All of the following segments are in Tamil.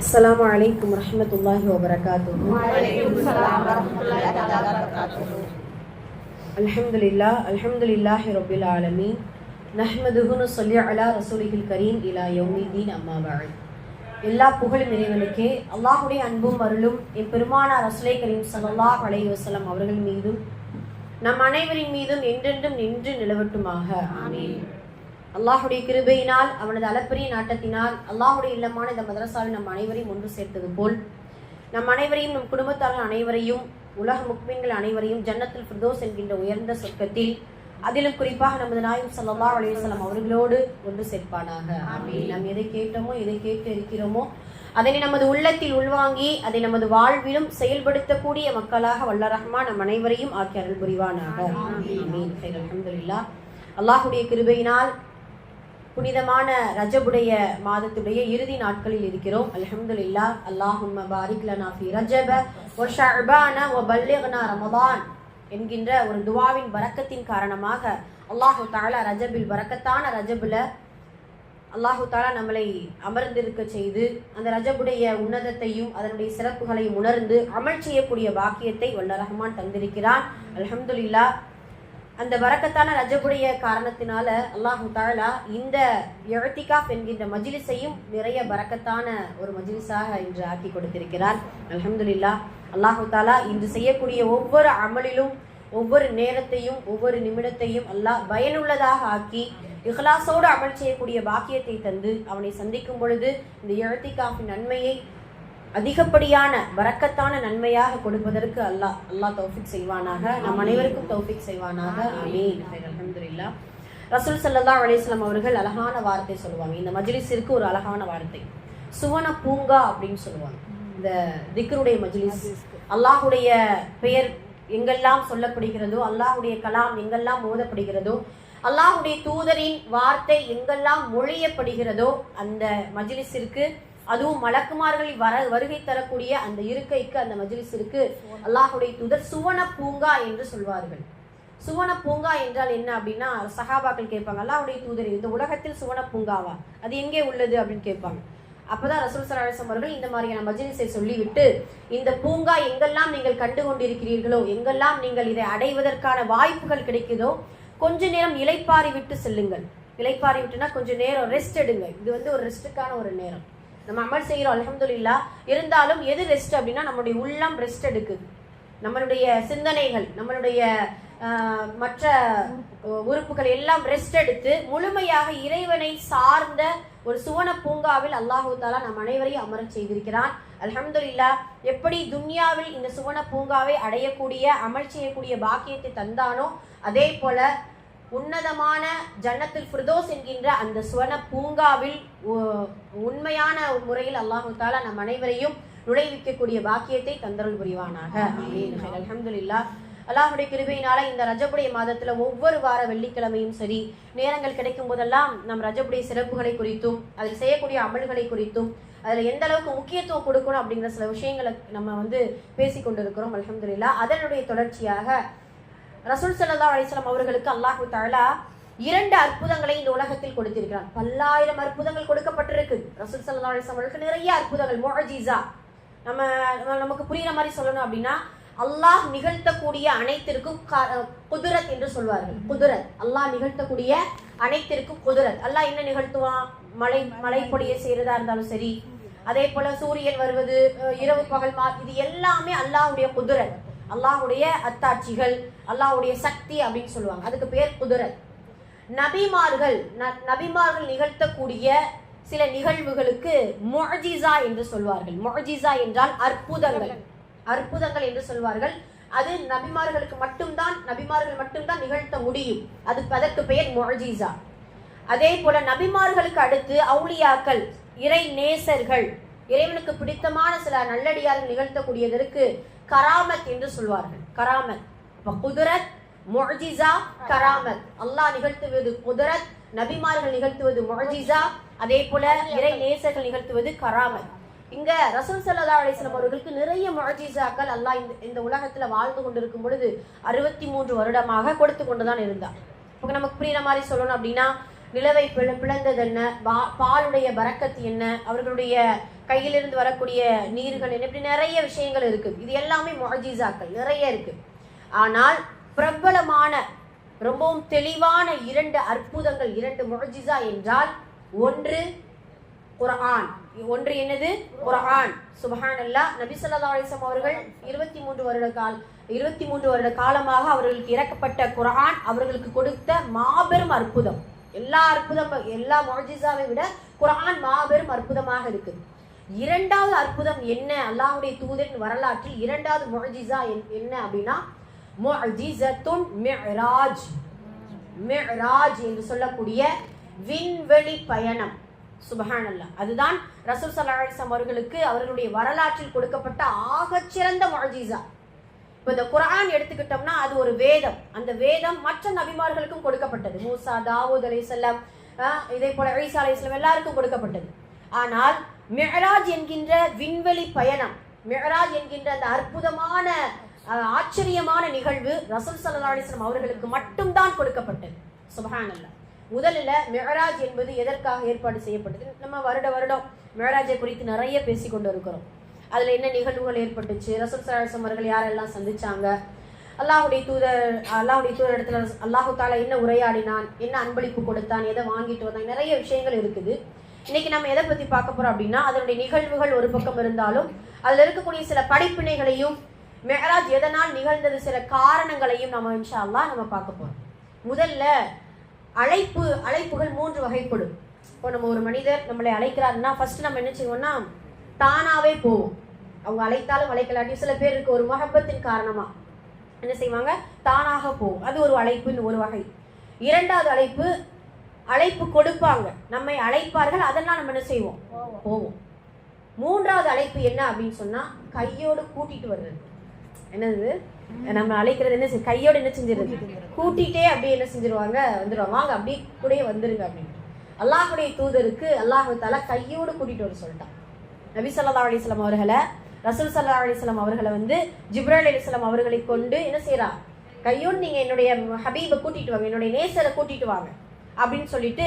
அஸ்லாம் வலைக்கம் வரமத்துல்லாஹி வபரகாத்து அல்ஹம்துலில்லா அல்ஹம்துலில்லாஹி ரொபில் ஆலமீன் நஹ்மதுகுனு சொல்லி அலா ரசூலிகில் கரீம் இலா யௌமிதீன் அம்மாபாய் எல்லா புகழும் இறைவனுக்கே அல்லாஹுடைய அன்பும் அருளும் எம்பெருமானார் ரசூலை கரீம் சல்லாஹ் அலை வசலம் அவர்கள் மீதும் நம் அனைவரின் மீதும் என்றென்றும் நின்று நிலவட்டுமாக. ஆமீன். அல்லாஹுடைய கிருபையினால் அவனது அளப்பரிய நாட்டத்தினால் அல்லாஹுடைய இல்லமான இந்த மதரசாவில் நம் அனைவரையும் ஒன்று சேர்த்தது போல் நம் அனைவரையும் நம் குடும்பத்தார்கள் அனைவரையும் உலக முக்மீன்கள் அனைவரையும் ஜன்னத்துல் ஃபிர்தோஸ் என்கின்ற உயர்ந்த சொர்க்கத்தில் அதிலும் குறிப்பாக நமது நாயும் அலைஹி வஸல்லம் அவர்களோடு ஒன்று சேர்ப்பானாக. நாம் எதை கேட்டோமோ எதை கேட்டு இருக்கிறோமோ அதனை நமது உள்ளத்தில் உள்வாங்கி அதை நமது வாழ்விலும் செயல்படுத்தக்கூடிய மக்களாக வல்ல ரஹ்மான் நம் அனைவரையும் ஆக்கி அருள் புரிவானாக அல்லாஹ்வுடைய கிருபையினால் புனிதமான ரஜபுடைய மாதத்துடைய இறுதி நாட்களில் இருக்கிறோம். அலஹம்துல்லா அல்லாஹும் பாரிக் ஃபி ரஜப வ ஷர்பான வ பல்லிக்னா ரமதான் என்கின்ற ஒரு துவாவின் வரக்கத்தின் காரணமாக அல்லாஹு தாலா ரஜபில் வரக்கத்தான ரஜபுல அல்லாஹு தாலா நம்மளை அமர்ந்திருக்க செய்து அந்த ரஜபுடைய உன்னதத்தையும் அதனுடைய சிறப்புகளையும் உணர்ந்து அமல் செய்யக்கூடிய பாக்கியத்தை வல்ல ரஹ்மான் தந்திருக்கிறான். அல்ஹம்துலில்லாஹ் அந்த வரக்கத்தான ரஜபுடைய காரணத்தினால அல்லாஹு தாலா இந்த எழுத்திகாஃப் என்கின்ற மஜிலிஸையும் நிறைய வரக்கத்தான ஒரு மஜிலிஸாக இன்று ஆக்கி கொடுத்திருக்கிறார். அலமதுல்லா அல்லாஹு தாலா இன்று செய்யக்கூடிய ஒவ்வொரு அமலிலும் ஒவ்வொரு நேரத்தையும் ஒவ்வொரு நிமிடத்தையும் அல்லாஹ் பயனுள்ளதாக ஆக்கி இஹ்லாசோடு அமல் செய்யக்கூடிய பாக்கியத்தை தந்து அவனை சந்திக்கும் பொழுது இந்த எழுத்திகாஃபின் நன்மையை அதிகப்படியான வரக்கத்தான நன்மையாக கொடுப்பதற்கு அல்லாஹ் அல்லாஹ் தௌஃபிக் செய்வானாக. நம் அனைவருக்கும் தௌஃபிக் செய்வானாக. ஆமீன். அல்ஹம்துலில்லாஹ். ரசூல் ஸல்லல்லாஹு அலைஹி வஸல்லம் அவர்கள் அழகான வார்த்தை சொல்லுவாங்க. இந்த மஜ்லிஸிற்கு ஒரு அழகான வார்த்தை. சுவன பூங்கா அப்படின்னு சொல்லுவாங்க. இந்த திக்ருடைய மஜ்லிஸ். அல்லாஹ்வுடைய பெயர் எங்கெல்லாம் சொல்லப்படுகிறதோ அல்லாஹ்வுடைய கலாம் எங்கெல்லாம் ஓதப்படுகிறதோ அல்லாஹ்வுடைய தூதரின் வார்த்தை எங்கெல்லாம் மொழியப்படுகிறதோ அந்த மஜ்லிஸிற்கு அதுவும் மலக்குமார்களில் வர வருகை தரக்கூடிய அந்த இருக்கைக்கு அந்த மஜ்லிஸ் இருக்கு அல்லாஹுடைய தூதர் சுவன பூங்கா என்று சொல்வார்கள். சுவன பூங்கா என்றால் என்ன அப்படின்னா சஹாபாக்கள் கேட்பாங்க அல்லாஹுடைய தூதர் இந்த உலகத்தில் சுவன பூங்காவா? அது எங்கே உள்ளது? அப்படின்னு கேட்பாங்க. அப்பதான் ரசூல் சலாசம் அவர்கள் இந்த மாதிரியான மஜ்லிஸை சொல்லிவிட்டு இந்த பூங்கா எங்கெல்லாம் நீங்கள் கண்டு கொண்டிருக்கிறீர்களோ எங்கெல்லாம் நீங்கள் இதை அடைவதற்கான வாய்ப்புகள் கிடைக்குதோ கொஞ்ச நேரம் இலைப்பாரி விட்டு செல்லுங்கள். இலைப்பாரி விட்டுனா கொஞ்சம் நேரம் ரெஸ்ட் எடுங்க. இது வந்து ஒரு ரெஸ்ட்டுக்கான ஒரு நேரம். நம்ம அமல் செய்கிறோம் அலமதுல்லா இருந்தாலும் எது ரெஸ்ட் அப்படின்னா நம்மளுடைய உள்ளம் ரெஸ்ட் எடுக்குது. நம்மளுடைய சிந்தனைகள் நம்மளுடைய மற்ற உறுப்புகள் எல்லாம் ரெஸ்ட் எடுத்து முழுமையாக இறைவனை சார்ந்த ஒரு சுவன பூங்காவில் அல்லாஹு தாலா நம் அனைவரையும் அமரச் செய்திருக்கிறான். அலமதுல்லா எப்படி துன்யாவில் இந்த சுவன பூங்காவை அடையக்கூடிய அமல் செய்யக்கூடிய பாக்கியத்தை தந்தானோ அதே போல உன்னதமான ஜன்னத்துல் ஃபிர்தோஸ் என்கின்ற அந்த சுவன பூங்காவில் உண்மையான முறையில் அல்லாஹு தாலா நம் அனைவரையும் நுழைவிக்கக்கூடிய பாக்கியத்தை தந்தருள் புரிவானாக. ஆமீன். அல்ஹம்துலில்லாஹ். அல்லாஹுடைய கிருபையினால இந்த ரஜபுடைய மாதத்துல ஒவ்வொரு வார வெள்ளிக்கிழமையும் சரி நேரங்கள் கிடைக்கும் போதெல்லாம் நம் ரஜபுடைய சிறப்புகளை குறித்தும் அதில் செய்யக்கூடிய அமல்களை குறித்தும் அதில் எந்த அளவுக்கு முக்கியத்துவம் கொடுக்கணும் அப்படிங்கிற சில விஷயங்களை நம்ம வந்து பேசிக் கொண்டிருக்கிறோம் அல்ஹம்துலில்லாஹ். அதனுடைய தொடர்ச்சியாக ரசூல் ஸல்லல்லாஹு அலிஸ்லாம் அவர்களுக்கு அல்லாஹு தாலா இரண்டு அற்புதங்களை இந்த உலகத்தில் கொடுத்திருக்கிறார் பல்லாயிரம் அற்புதங்கள் கொடுக்கப்பட்டிருக்கு. ரசூல் ஸல்லல்லாஹு அலிஸ்லாம் அவர்களுக்கு நிறைய அற்புதங்கள் மொஹஜிசா நம்ம நம்ம- நமக்கு புரியுற மாதிரி சொல்லணும் அப்படின்னா அல்லாஹ் நிகழ்த்தக்கூடிய அனைத்திற்கும் க- என்று சொல்வார்கள். குதிரத். அல்லாஹ் நிகழ்த்தக்கூடிய அனைத்திற்கும் குதிரத். அல்லாஹ் என்ன நிகழ்த்துவான்? மழை மழை பொழிய செய்யறதா இருந்தாலும் சரி அதே போல சூரியன் வருவது இரவு பகல் மா இது எல்லாமே அல்லாஹுடைய குதுரத். அல்லாஹுடைய அத்தாட்சிகள் அல்லாஹ்வுடைய சக்தி அப்படின்னு சொல்லுவாங்க. அதுக்கு பேர் குதுரத் நபிமார்கள் ந- நபிமார்கள் நிகழ்த்தக்கூடிய சில நிகழ்வுகளுக்கு மொஜிசா என்று சொல்வார்கள். மொஜிசா என்றால் அற்புதங்கள். அற்புதங்கள் என்று சொல்வார்கள். அது நபிமார்களுக்கு மட்டும்தான் நபிமார்கள் மட்டும்தான் நிகழ்த்த முடியும். அது அதற்கு பெயர் மொஜிசா அதே போல நபிமார்களுக்கு அடுத்து அவுளியாக்கள் இறை நேசர்கள். இறைவனுக்கு பிடித்தமான சில நல்லடியார்கள் நிகழ்த்தக்கூடியதற்கு கராமத் என்று சொல்வார்கள். கராமத். குதிரத் முஅஜிசா கராமத். அல்லாஹ் நிகழ்த்துவது குதிரத் நபிமார்கள் நிகழ்த்துவது முஅஜிசா அதே போல இறை நேசர்கள் நிகழ்த்துவது கராமத். இங்க ரசூல் சல்லா அலிஸ்லாம் அவர்களுக்கு நிறைய முஅஜிசாக்கள் அல்லாஹ் இந்த இந்த உலகத்துல வாழ்ந்து கொண்டிருக்கும் பொழுது அறுபத்தி மூன்று வருடமாக கொடுத்து கொண்டுதான் இருந்தார் இப்போ நமக்கு புரியுற மாதிரி சொல்லணும் அப்படின்னா நிலவை பிள பிளந்தது என்ன? பா- பாலுடைய பறக்கத்து என்ன? அவர்களுடைய கையிலிருந்து வரக்கூடிய நீர்கள் என்ன? இப்படி நிறைய விஷயங்கள் இருக்குது இது எல்லாமே முஜிசாக்கள் நிறைய இருக்கு. ஆனால் பிரபலமான ரொம்பவும் தெளிவான இரண்டு அற்புதங்கள் இரண்டு மொஜிசா என்றால் ஒன்று குர்ஆன். ஒன்று என்னது? குரான் சுபஹான் அல்லா நபி சொல்லா அலிசம் அவர்கள் இருபத்தி மூன்று வருட கால் இருபத்தி மூன்று வருட காலமாக அவர்களுக்கு இறக்கப்பட்ட குரஹான் அவர்களுக்கு கொடுத்த மாபெரும் அற்புதம். எல்லா அற்புதம் எல்லா மொழிஜிசாவை விட குரான் மாபெரும் அற்புதமாக இருக்கு. இரண்டாவது அற்புதம் என்ன? அல்லாஹுடைய தூதரின் வரலாற்றில் இரண்டாவது மொழிஜிசா என்ன அப்படின்னா முஜிசத்துன் மிஅராஜ் மிஅராஜ் என்று சொல்லக்கூடிய விண்வெளி பயணம். சுபஹானல்லாஹ் அதுதான் ரசூல் ஸல்லல்லாஹு அவர்களுக்கு அவர்களுடைய வரலாற்றில் கொடுக்கப்பட்ட ஆகச்சிறந்த மொழிஜிசா இப்போ இந்த குரான் எடுத்துக்கிட்டோம்னா அது ஒரு வேதம். அந்த வேதம் மற்ற நபிமார்களுக்கும் கொடுக்கப்பட்டது. மூசா தாவூத் அலைஹிஸ்ஸலாம் செல்லம் இதே போல ஈசா செல்லம் எல்லாருக்கும் கொடுக்கப்பட்டது. ஆனால் மெஹராஜ் என்கின்ற விண்வெளி பயணம் மெஹராஜ் என்கின்ற அந்த அற்புதமான ஆச்சரியமான நிகழ்வு ரசூல் சல்லா அலிஸ்லாம் அவர்களுக்கு மட்டும்தான் கொடுக்கப்பட்டது. சுபஹானல்லாஹ். முதலில் மெஹராஜ் என்பது எதற்காக ஏற்பாடு செய்யப்பட்டது? நம்ம வருட வருடம் மெஹராஜை குறித்து நிறைய பேசிக்கொண்டு இருக்கிறோம் அதுல என்ன நிகழ்வுகள் ஏற்பட்டுச்சு? ரசூல் சலாசம் அவர்கள் யாரெல்லாம் சந்திச்சாங்க? அல்லாஹுடைய தூதர் அல்லாஹுடைய தூதர் இடத்துல அல்லாஹு தாலா என்ன உரையாடினான்? என்ன அன்பளிப்பு கொடுத்தான்? எதை வாங்கிட்டு வந்தான்? நிறைய விஷயங்கள் இருக்குது. இன்னைக்கு நம்ம எதை பத்தி பார்க்க போறோம் அப்படின்னா அதனுடைய நிகழ்வுகள் ஒரு பக்கம் இருந்தாலும் அதுல இருக்கக்கூடிய சில படிப்பினைகளையும் மெஹராஜ் எதனால் நிகழ்ந்தது சில காரணங்களையும் நம்ம இன்ஷா அல்லாஹ் நம்ம பார்க்க போறோம். முதல்ல அழைப்பு அழைப்புகள் மூன்று வகைப்படும். இப்போ நம்ம ஒரு மனிதர் நம்மளை அழைக்கிறாருன்னா ஃபர்ஸ்ட் நம்ம என்ன செய்வோம்னா தானாவே போவோம் அவங்க அழைத்தாலும் அழைக்கலாட்டி சில பேருக்கு ஒரு முகப்பத்தின் காரணமா. என்ன செய்வாங்க? தானாக போவோம் அது ஒரு அழைப்புன்னு ஒரு வகை. இரண்டாவது அழைப்பு அழைப்பு கொடுப்பாங்க. நம்மை அழைப்பார்கள் அதெல்லாம் நம்ம என்ன செய்வோம்? போவோம். மூன்றாவது அழைப்பு என்ன அப்படின்னு சொன்னா கையோடு கூட்டிட்டு வர்றது. என்னது? நம்ம அழைக்கிறது என்ன செய்- கையோட என்ன செஞ்சிருது? கூட்டிட்டே அப்படியே என்ன செஞ்சிருவாங்க? வந்துருவாங்க. வாங்க அப்படியே கூடயே வந்துருங்க அப்படின்னு அல்லாஹுடைய தூதருக்கு அல்லாஹு தாலா கையோடு கூட்டிட்டு வர சொல்லிட்டான். நபி சல்லா அலிஸ்லாம் அவர்களை ரசூல் சல்லா அலிஸ்லாம் அவர்களை வந்து ஜிப்ராயில் அலிஸ்லாம் அவர்களை கொண்டு என்ன செய்யறா கையோடு நீங்க என்னுடைய ஹபீபை கூட்டிட்டு வாங்க என்னுடைய நேசரை கூட்டிட்டு வாங்க அப்படின்னு சொல்லிட்டு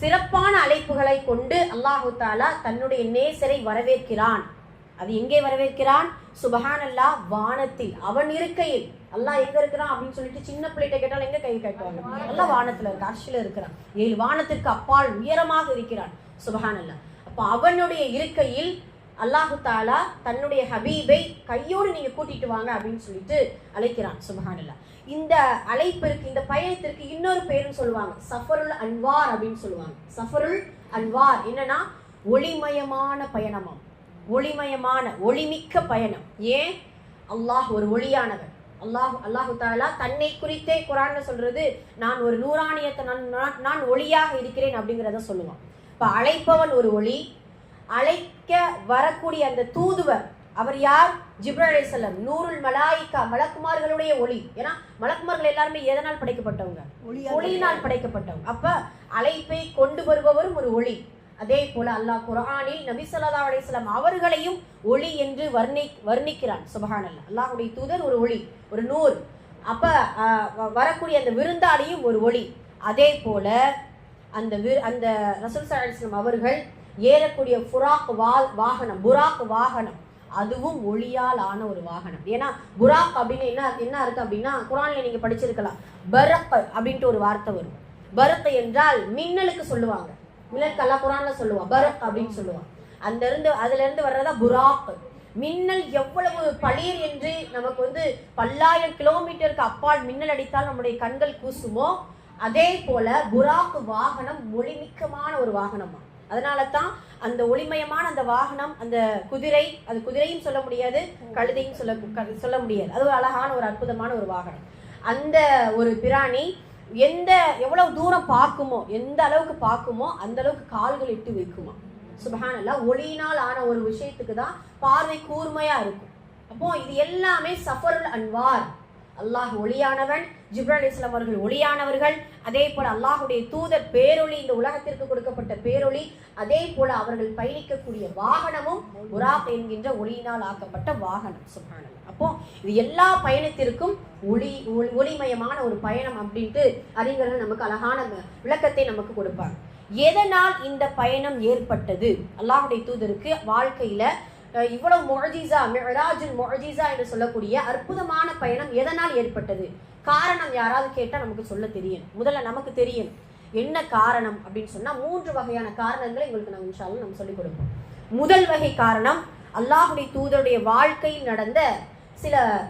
சிறப்பான அழைப்புகளை கொண்டு அல்லாஹு தாலா தன்னுடைய நேசரை வரவேற்கிறான். அது எங்கே வரவேற்கிறான்? சுபஹான் அல்லா வானத்தில். அவன் இருக்கையில். அல்லாஹ் எங்க இருக்கிறான் அப்படின்னு சொல்லிட்டு சின்ன பிள்ளைகிட்ட கேட்டாலும் எங்க கை காட்டுவாங்க? அல்லாஹ் வானத்துல இருக்கு? அரசியல இருக்கிறான். ஏழு வானத்திற்கு அப்பால் உயரமாக இருக்கிறான். சுபஹான் அல்லா அப்போ அவனுடைய இருக்கையில் அல்லாஹு தாலா தன்னுடைய ஹபீபை கையோடு நீங்க கூட்டிட்டு வாங்க அப்படின்னு சொல்லிட்டு அழைக்கிறான் சுபஹானில்லா இந்த அழைப்பிற்கு இந்த பயணத்திற்கு இன்னொரு பேரும் சொல்லுவாங்க. சஃபருல் அன்வார் அப்படின்னு சொல்லுவாங்க. சஃபருல் அன்வார் என்னன்னா ஒளிமயமான பயணமாம். ஒளிமயமான ஒளிமிக்க பயணம். ஏன்? அல்லாஹ் ஒரு ஒளியானவன் அல்லாஹ் அல்லாஹு தாலா தன்னை குறித்தே குரான்னு சொல்றது நான் ஒரு நூறாணியத்தை நான் நான்- நான் ஒளியாக இருக்கிறேன் அப்படிங்கிறத சொல்லுவான். இப்ப அழைப்பவன் ஒரு ஒளி அழைக்க வரக்கூடிய அந்த தூதுவர் அவர் யார்? ஜிப்ரல் அலைஹிஸ்ஸலாம் நூறுல் மலாயிகா மலக்குமார்களுடைய ஒளி. ஏன்னா மலக்குமார்கள் எல்லாருமே எதனால் படைக்கப்பட்டவங்க? ஒளியினால் படைக்கப்பட்டவங்க. அப்ப அழைப்பை கொண்டு வருபவரும் ஒரு ஒளி. அதே போல அல்லாஹ் குர்ஆனில் நபி ஸல்லல்லாஹு அலைஹி வஸல்லம் அவர்களையும் ஒளி என்று வர்ணி வர்ணிக்கிறான். சுபஹானல்லாஹ் அல்லாஹ்வுடைய தூதர் ஒரு ஒளி ஒரு நூர் அப்ப வரக்கூடிய அந்த விருந்தாளியும் ஒரு ஒளி. அதே போல அந்த அந்த ரசூல் ஸல்லல்லாஹு அவர்கள் ஏறக்கூடிய புராக் வா வாகனம் புராக் வாகனம் அதுவும் ஒளியால் ஆன ஒரு வாகனம். ஏன்னா புராக் அப்படின்னு என்ன என்ன அர்த்தம் அப்படின்னா குரான்ல நீங்க படிச்சிருக்கலாம். பரக் அப்படின்ட்டு ஒரு வார்த்தை வரும். பரக் என்றால் மின்னலுக்கு சொல்லுவாங்க. மின்னலுக்கு அல்லா குரான்ல சொல்லுவான். பரக் அப்படின்னு சொல்லுவான். அந்த இருந்து அதுல இருந்து வர்றதா புராக் மின்னல் எவ்வளவு பளிர் என்று நமக்கு வந்து பல்லாயிரம் கிலோமீட்டருக்கு அப்பால் மின்னல் அடித்தால் நம்முடைய கண்கள் கூசுமோ அதே போல புராக் வாகனம் ஒளிமிக்கமான ஒரு வாகனமா? அதனால தான் அந்த ஒளிமயமான அந்த வாகனம் அந்த குதிரை அது குதிரையும் சொல்ல முடியாது கழுதையும் சொல்ல க- சொல்ல முடியாது. அது ஒரு அழகான ஒரு அற்புதமான ஒரு வாகனம். அந்த ஒரு பிராணி எந்த எவ்வளவு தூரம் பார்க்குமோ எந்த அளவுக்கு பார்க்குமோ அந்த அளவுக்கு கால்கள் இட்டு வைக்குமா? சுபஹானல்லாஹ் ஒளியினால் ஆன ஒரு விஷயத்துக்கு தான் பார்வை கூர்மையா இருக்கும். அப்போ இது எல்லாமே சஃபருல் அன்வார். அல்லாஹ் ஒளியானவன் ஜிப்ரல் இஸ்லாம் அவர்கள் ஒளியானவர்கள். அதே போல அல்லாஹுடைய தூதர் பேரொளி இந்த உலகத்திற்கு கொடுக்கப்பட்ட பேரொளி அதே போல அவர்கள் பயணிக்கக்கூடிய வாகனமும் புராக் என்கின்ற ஒளியினால் ஆக்கப்பட்ட வாகனம். சுப்ஹானல்லாஹ். அப்போ இது எல்லா பயணத்திற்கும் ஒளி ஒளி- ஒளிமயமான ஒரு பயணம் அப்படின்ட்டு அறிஞர்கள் நமக்கு அழகான விளக்கத்தை நமக்கு கொடுப்பாங்க. எதனால் இந்த பயணம் ஏற்பட்டது? அல்லாஹுடைய தூதருக்கு வாழ்க்கையில இவ்வளவு மொழஜிசா மிராஜின் மொழஜிசா என்று சொல்லக்கூடிய அற்புதமான பயணம் எதனால் ஏற்பட்டது? காரணம் யாராவது கேட்டால் நமக்கு சொல்ல தெரியும். முதல்ல நமக்கு தெரியும். என்ன காரணம் அப்படின்னு சொன்னா மூன்று வகையான காரணங்களை உங்களுக்கு நாங்கள் இன்ஷாலும் நம்ம சொல்லிக் கொடுப்போம். முதல் வகை காரணம் அல்லாஹுடைய தூதருடைய வாழ்க்கையில் நடந்த சில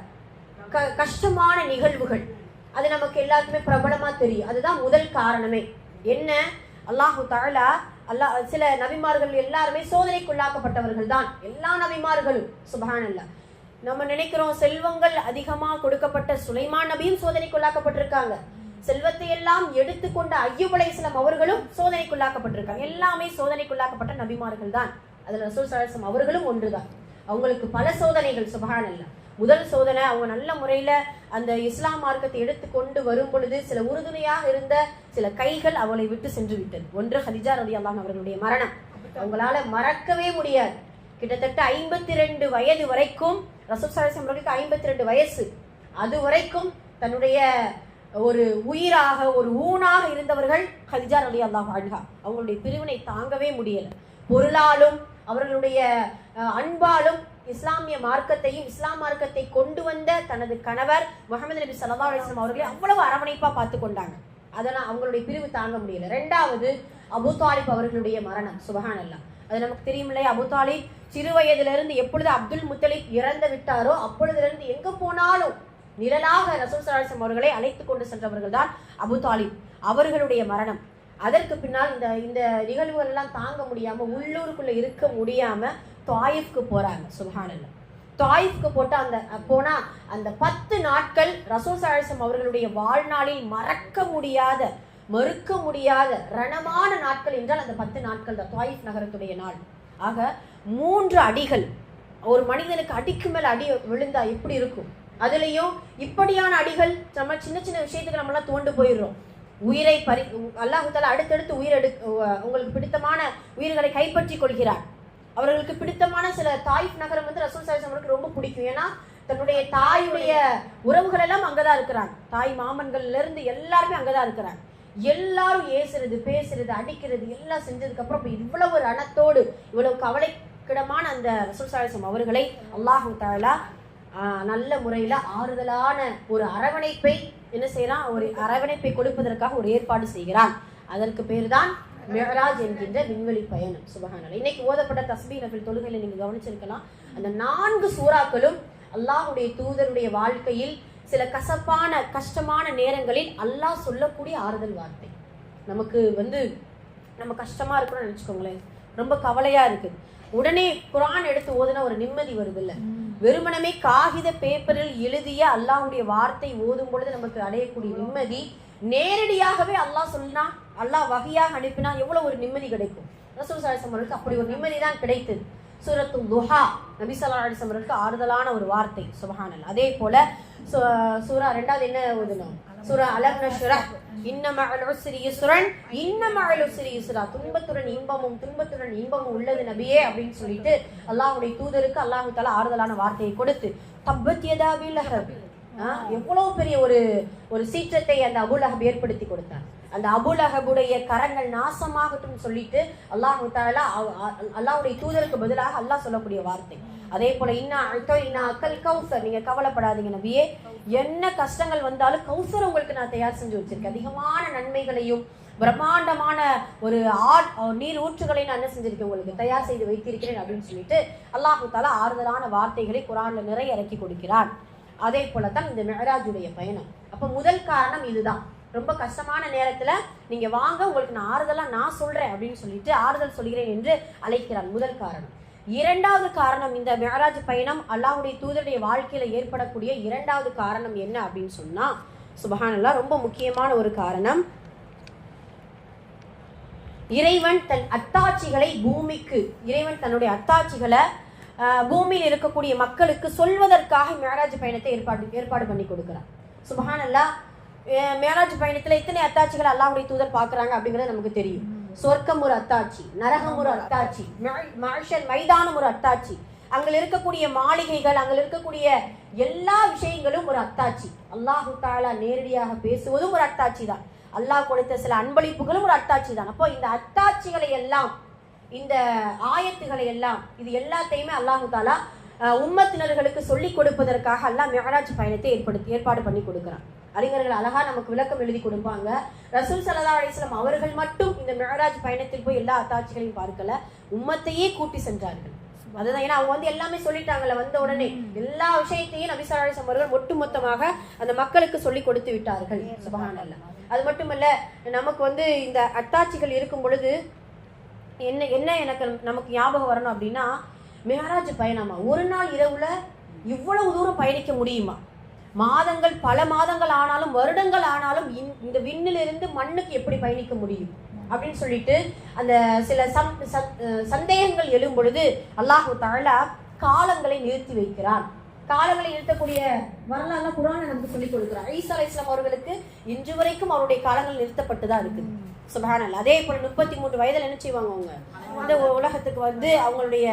க- கஷ்டமான நிகழ்வுகள். அது நமக்கு எல்லாருக்குமே பிரபலமா தெரியும். அதுதான் முதல் காரணமே. என்ன? அல்லாஹு தாலா அல்லாஹ் சில நபிமார்கள் எல்லாருமே சோதனைக்குள்ளாக்கப்பட்டவர்கள் தான் எல்லா நபிமார்களும் சுபஹானல்லாஹ் நம்ம நினைக்கிறோம் செல்வங்கள் அதிகமாக கொடுக்கப்பட்ட சுலைமான் நபியும் சோதனைக்குள்ளாக்கப்பட்டிருக்காங்க. செல்வத்தை எல்லாம் எடுத்துக்கொண்ட ஐயூப் இஸ்லாம் அவர்களும் சோதனைக்குள்ளாக்கப்பட்டிருக்காங்க. எல்லாமே சோதனைக்குள்ளாக்கப்பட்ட நபிமார்கள் தான் அதில் ரசூல் சலாசம் அவர்களும் ஒன்றுதான். அவங்களுக்கு பல சோதனைகள் சுபஹானல்லாஹ் முதல் சோதனை அவங்க நல்ல முறையில அந்த இஸ்லாம் மார்க்கத்தை எடுத்துக்கொண்டு வரும் பொழுது சில உறுதுணையாக இருந்த சில கைகள் அவளை விட்டு சென்று விட்டது. ஒன்று ஹதிஜா ரதி அல்லான் அவர்களுடைய மரணம். அவங்களால மறக்கவே முடியாது. கிட்டத்தட்ட ஐம்பத்தி ரெண்டு வயது வரைக்கும் ரசூல் சலாசம் அவர்களுக்கு ஐம்பத்தி ரெண்டு வயசு. அது வரைக்கும் தன்னுடைய ஒரு உயிராக ஒரு ஊனாக இருந்தவர்கள் ஹதிஜா அலி அல்லாஹ் அன்ஹா. அவங்களுடைய பிரிவினை தாங்கவே முடியல. பொருளாலும் அவர்களுடைய அன்பாலும் இஸ்லாமிய மார்க்கத்தையும் இஸ்லாம் மார்க்கத்தை கொண்டு வந்த தனது கணவர் முகமது நபி சல்லா அலிஸ்லாம் அவர்களை அவ்வளவு அரவணைப்பா பார்த்து கொண்டாங்க. அதெல்லாம் அவங்களுடைய பிரிவு தாங்க முடியல. ரெண்டாவது அபு தாலிப் அவர்களுடைய மரணம். சுபஹான் அல்லா அது நமக்கு தெரியும் இல்லையா? அபு தாலிப் சிறு வயதிலிருந்து எப்பொழுது அப்துல் முத்தலிப் இறந்து விட்டாரோ அப்பொழுதிலிருந்து எங்க போனாலும் நிழலாக ரசூல் சலாசம் அவர்களை அழைத்து கொண்டு சென்றவர்கள் தான் அபு தாலிப் அவர்களுடைய மரணம். அதற்கு பின்னால் இந்த இந்த நிகழ்வுகள் எல்லாம் தாங்க முடியாம உள்ளூருக்குள்ள இருக்க முடியாம தாயிஃப்க்கு போகிறாங்க சுபஹானல்லாஹ் தாயிஃப்க்கு போட்டு அந்த போனால் அந்த பத்து நாட்கள் ரசூல் சாழசம் அவர்களுடைய வாழ்நாளில் மறக்க முடியாத மறுக்க முடியாத ரணமான நாட்கள் என்றால் அந்த பத்து நாட்கள் தான் தாயிஃப் நகரத்துடைய நாள். ஆக மூன்று அடிகள். ஒரு மனிதனுக்கு அடிக்கு மேல் அடி விழுந்தா எப்படி இருக்கும்? அதுலேயும் இப்படியான அடிகள் நம்ம சின்ன சின்ன விஷயத்துக்கு நம்மளாம் தோண்டு போயிடுறோம். உயிரை பறி அல்லாஹு அடுத்தடுத்து உயிர் எடு உங்களுக்கு பிடித்தமான உயிர்களை கைப்பற்றி கொள்கிறார். அவர்களுக்கு பிடித்தமான சில தாயிஃப் நகரம் வந்து ரசூல் சாஹிப் அவர்களுக்கு ரொம்ப பிடிக்கும். ஏன்னா தன்னுடைய தாயுடைய உறவுகள் எல்லாம் அங்கதான் இருக்கிறாங்க. தாய் மாமன்கள்ல இருந்து எல்லாருமே அங்கதான் இருக்கிறாங்க. எல்லாரும் ஏசுறது பேசுறது அடிக்கிறது எல்லாம் செஞ்சதுக்கு அப்புறம் இப்ப இவ்வளவு ரணத்தோடு இவ்வளவு கவலைக்கிடமான அந்த ரசூல் சாஹிசம் அவர்களை அல்லாஹு தாலா நல்ல முறையில ஆறுதலான ஒரு அரவணைப்பை என்ன செய்யறான் ஒரு அரவணைப்பை கொடுப்பதற்காக ஒரு ஏற்பாடு செய்கிறான். அதற்கு பேர் தான் மிஹராஜ் என்கின்ற விண்வெளி பயணம். சுபஹானல்லாஹ். இன்னைக்கு ஓதப்பட்ட தஸ்பீ நபில் தொழுகையில நீங்க கவனிச்சிருக்கலாம். அந்த நான்கு சூறாக்களும் அல்லாஹ்வுடைய தூதருடைய வாழ்க்கையில் சில கசப்பான கஷ்டமான நேரங்களில் அல்லாஹ் சொல்லக்கூடிய ஆறுதல் வார்த்தை. நமக்கு வந்து நம்ம கஷ்டமா இருக்கணும்னு நினைச்சுக்கோங்களேன். ரொம்ப கவலையா இருக்குது உடனே குரான் எடுத்து ஓதுனா ஒரு நிம்மதி வருது இல்ல வெறுமனமே காகித பேப்பரில் எழுதிய அல்லாஹுடைய வார்த்தை ஓதும் பொழுது நமக்கு அடையக்கூடிய நிம்மதி நேரடியாகவே அல்லாஹ் சொன்னா அல்லாஹ் வகையாக அனுப்பினா எவ்வளவு ஒரு நிம்மதி கிடைக்கும்? ரசூல் சாலிசம் அவர்களுக்கு அப்படி ஒரு நிம்மதி தான் கிடைத்தது. சூரத்து துஹா நபி ஸல்லல்லாஹு அலைஹி அவர்களுக்கு ஆறுதலான ஒரு வார்த்தை சுபஹானல் அதே போல சூரா ரெண்டாவது என்ன ஓதுனோம் சூரா அலம் இன்ன இன்ன துன்பத்துடன் இன்பமும் துன்பத்துடன் இன்பமும் உள்ளது நபியே அப்படின்னு சொல்லிட்டு அல்லாஹுடைய தூதருக்கு அல்லாஹு தஆலா ஆறுதலான வார்த்தையை கொடுத்து தப்பத் எவ்வளவு பெரிய ஒரு ஒரு சீற்றத்தை அந்த அபுலஹப் ஏற்படுத்தி கொடுத்தார். அந்த அபுலகபுடைய கரங்கள் நாசமாகட்டும் சொல்லிட்டு அல்லாஹு தாலா அல்லாஹ்வுடைய தூதருக்கு பதிலாக அல்லாஹ் சொல்லக்கூடிய வார்த்தை. அதே போல இன்னா அழ்த்தோ இன்னா அக்கல் கௌசர் நீங்க கவலைப்படாதீங்க நபியே. என்ன கஷ்டங்கள் வந்தாலும் கௌசர் உங்களுக்கு நான் தயார் செஞ்சு வச்சிருக்கேன். அதிகமான நன்மைகளையும் பிரம்மாண்டமான ஒரு ஆட் நீர் ஊற்றுகளை நான் என்ன செஞ்சிருக்கேன் உங்களுக்கு? தயார் செய்து வைத்திருக்கிறேன் அப்படின்னு சொல்லிட்டு அல்லாஹு தாலா ஆறுதலான வார்த்தைகளை குரான்ல நிறைய இறக்கி கொடுக்கிறான். அதே தான் இந்த மெஹராஜுடைய பயணம். அப்ப முதல் காரணம் இதுதான். ரொம்ப கஷ்டமான நேரத்துல நீங்க வாங்க உங்களுக்கு நான் ஆறுதலா நான் சொல்றேன் அப்படின்னு சொல்லிட்டு ஆறுதல் சொல்கிறேன் என்று அழைக்கிறான் முதல் காரணம். இரண்டாவது காரணம் இந்த மெஹராஜ் பயணம் அல்லாஹுடைய தூதருடைய வாழ்க்கையில ஏற்படக்கூடிய இரண்டாவது காரணம் என்ன அப்படின்னு சொன்னா சுபஹானல்லா ரொம்ப முக்கியமான ஒரு காரணம். இறைவன் தன் அத்தாட்சிகளை பூமிக்கு இறைவன் தன்னுடைய அத்தாட்சிகளை பூமியில் இருக்கக்கூடிய மக்களுக்கு சொல்வதற்காக மேராஜ் பயணத்தை ஏற்பாடு ஏற்பாடு பண்ணி கொடுக்குறான் சுபஹானல்லா அஹ் மேராஜ் பயணத்துல இத்தனை அத்தாட்சிகள் அல்லாஹுடைய தூதர் பார்க்குறாங்க அப்படிங்கிறது நமக்கு தெரியும். சொர்க்கம் ஒரு அத்தாட்சி நரகம் ஒரு அத்தாட்சி ம- மைதானம் ஒரு அத்தாட்சி அங்கே இருக்கக்கூடிய மாளிகைகள் அங்கே இருக்கக்கூடிய எல்லா விஷயங்களும் ஒரு அத்தாட்சி. அல்லாஹு தாலா நேரடியாக பேசுவதும் ஒரு அத்தாட்சி தான். அல்லாஹ் கொடுத்த சில அன்பளிப்புகளும் ஒரு அத்தாட்சி தான். அப்போ இந்த அத்தாட்சிகளை எல்லாம் இந்த ஆயத்துகளை எல்லாம் இது எல்லாத்தையுமே அல்லாஹு தாலா உம்மத்தினர்களுக்கு சொல்லிக் கொடுப்பதற்காக அல்லாஹ் மெஹராஜ் பயணத்தை ஏற்படுத்தி ஏற்பாடு பண்ணி கொடுக்குறான். அறிஞர்கள் அழகா நமக்கு விளக்கம் எழுதி கொடுப்பாங்க. ரசூல் சல்லா அலிஸ்லாம் அவர்கள் மட்டும் இந்த மெஹராஜ் பயணத்தில் போய் எல்லா அத்தாட்சிகளையும் பார்க்கல. உம்மத்தையே கூட்டி சென்றார்கள். அதுதான் ஏன்னா அவங்க வந்து எல்லாமே சொல்லிட்டாங்கல்ல வந்த உடனே. எல்லா விஷயத்தையும் நபி ஸல்லல்லாஹு அலைஹி வஸல்லம் அவர்கள் ஒட்டுமொத்தமாக அந்த மக்களுக்கு சொல்லி கொடுத்து விட்டார்கள். சுபஹானல்லாஹ். அது மட்டுமல்ல நமக்கு வந்து இந்த அத்தாட்சிகள் இருக்கும் பொழுது என்ன என்ன எனக்கு நமக்கு ஞாபகம் வரணும் அப்படின்னா மெஹராஜ் பயணமா? ஒரு நாள் இரவுல இவ்வளவு தூரம் பயணிக்க முடியுமா? மாதங்கள் பல மாதங்கள் ஆனாலும் வருடங்கள் ஆனாலும் இந்த- விண்ணிலிருந்து மண்ணுக்கு எப்படி பயணிக்க முடியும்? அப்படின்னு சொல்லிட்டு அந்த சில சம் சந்- சந்தேகங்கள் எழும் பொழுது அல்லாஹு தாலா காலங்களை நிறுத்தி வைக்கிறான். காலங்களை நிறுத்தக்கூடிய வரலாறு குரானை நமக்கு சொல்லிக் கொடுக்கிறார் ஈசா அலை இஸ்லாம் அவர்களுக்கு இன்று வரைக்கும் அவருடைய காலங்கள் நிறுத்தப்பட்டு தான் இருக்குது சுபஹானல்ல அதே போல முப்பத்தி மூன்று வயதுல என்ன செய்வாங்க அவங்க? இந்த உலகத்துக்கு வந்து அவங்களுடைய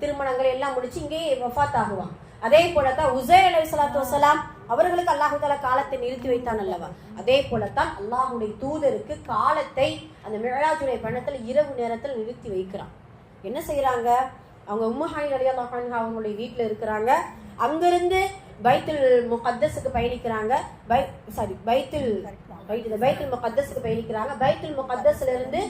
திருமணங்கள் எல்லாம் முடிச்சு இங்கேயே வஃபாத் ஆகுவாங்க. அதே போலத்தான் உசைர் அலி சலாத்து வசலாம் அவர்களுக்கு அல்லாஹு தாலா காலத்தை நிறுத்தி வைத்தான் அல்லவா? அதே போலத்தான் அல்லாஹுடைய தூதருக்கு காலத்தை அந்த மிழராஜுடைய பணத்தில் இரவு நேரத்தில் நிறுத்தி வைக்கிறான். என்ன செய்யறாங்க அவங்க உம்மஹாயின் அலி அல்லாஹான் அவங்களுடைய வீட்டில் இருக்கிறாங்க. அங்கிருந்து பைத்துல் முகத்தஸுக்கு பயணிக்கிறாங்க. பை சாரி பைத்துல் பைத்துல் முகத்தஸுக்கு பயணிக்கிறாங்க. பைத்துல் முகத்தஸ்ல இருந்து